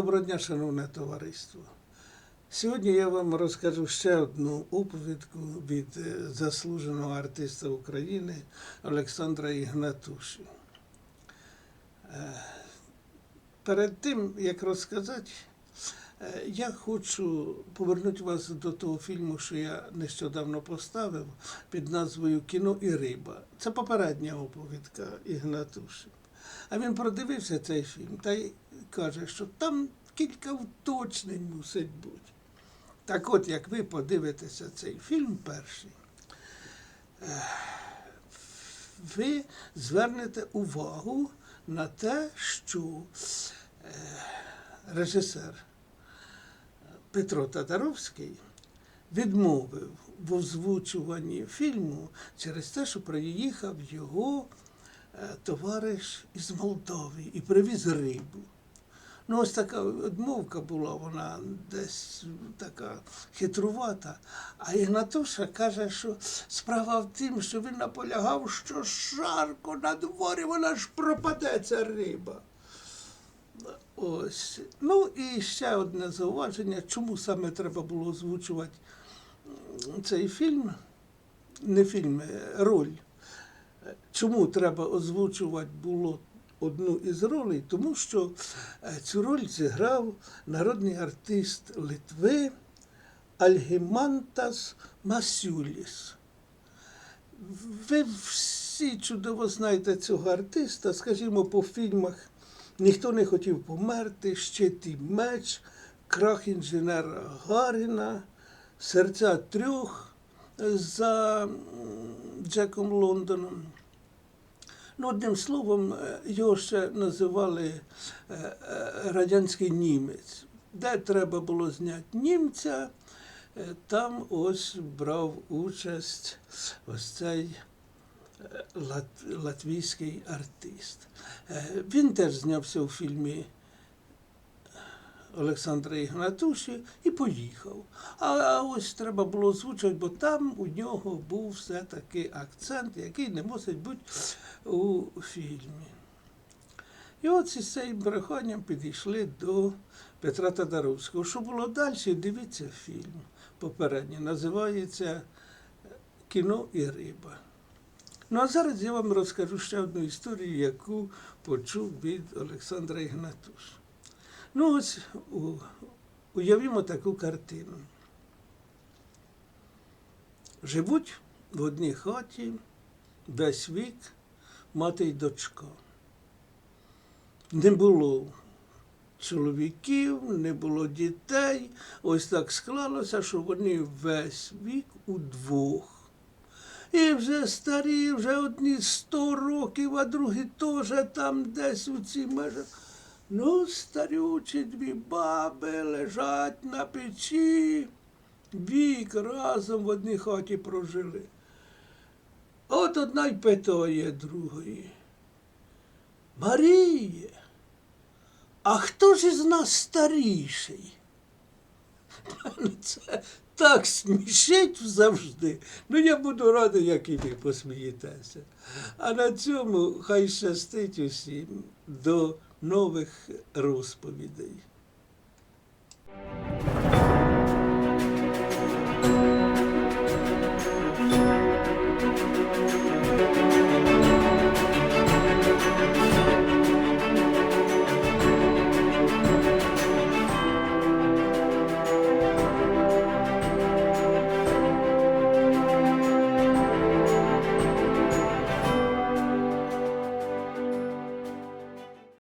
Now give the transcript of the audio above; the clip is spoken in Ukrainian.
Доброго дня, шановне товариство. Сьогодні я вам розкажу ще одну оповідку від е, заслуженого артиста України Олександра Ігнатуші. Е, Перед тим, як розказати, е, я хочу повернути вас до того фільму, що я нещодавно поставив під назвою Кіно і риба. Це попередня оповідка Ігнатуші. А він продивився цей фільм та й каже, що там кілька уточнень мусить бути. Так от, як ви подивитеся цей фільм перший, е, ви звернете увагу на те, що е, режисер Петро Татаровський відмовив в озвучуванні фільму через те, що приїхав його е, товариш із Молдови і привіз рибу. Ну, ось така відмовка була, вона десь така хитрувата. А Ігнатуша каже, що справа в тім, що він наполягав, що жарко на дворі, вона ж пропаде ця риба. Ось. Ну і ще одне зауваження, чому саме треба було озвучувати цей фільм, не фільм, е, роль. Чому треба озвучувати було одну із ролей? Тому що е, цю роль зіграв народний артист Литви Альгімантас Масюліс. Ви всі чудово знаєте цього артиста, скажімо, по фільмах Ніхто не хотів померти, Щит і меч, крах інженера Гаріна, серця трьох за Джеком Лондоном. Ну, одним словом, е, його ще називали е, е, радянський німець. Де треба було зняти німця, там ось брав участь ось цей лат- латвійський артист. Він теж знявся у фільмі Олександра Ігнатуші і поїхав. А, ось треба було озвучувати, бо там у нього був все-таки акцент, який не мусить бути у фільмі. І от із цим проханням підійшли до Петра Тадаровського. Що було далі, дивіться фільм попередній. Називається Кіно і риба. Ну а зараз я вам розкажу ще одну історію, яку почув від Олександра Ігнатуша. Ну, ось уявімо таку картину. Живуть в одній хаті весь вік мати й дочка. Не було чоловіків, не було дітей. Ось так склалося, що вони весь вік удвох. І вже старі, вже одні сто років, а другі теж там десь у цій межах. Ну, старючі дві баби лежать на печі, вік разом в одній хаті прожили. От одна й питає другої. Маріє, а хто ж із нас старіший? Це так смішить завжди. Ну, я буду радий, як і ви посмієтеся. А на цьому хай щастить усім до нових розповідей.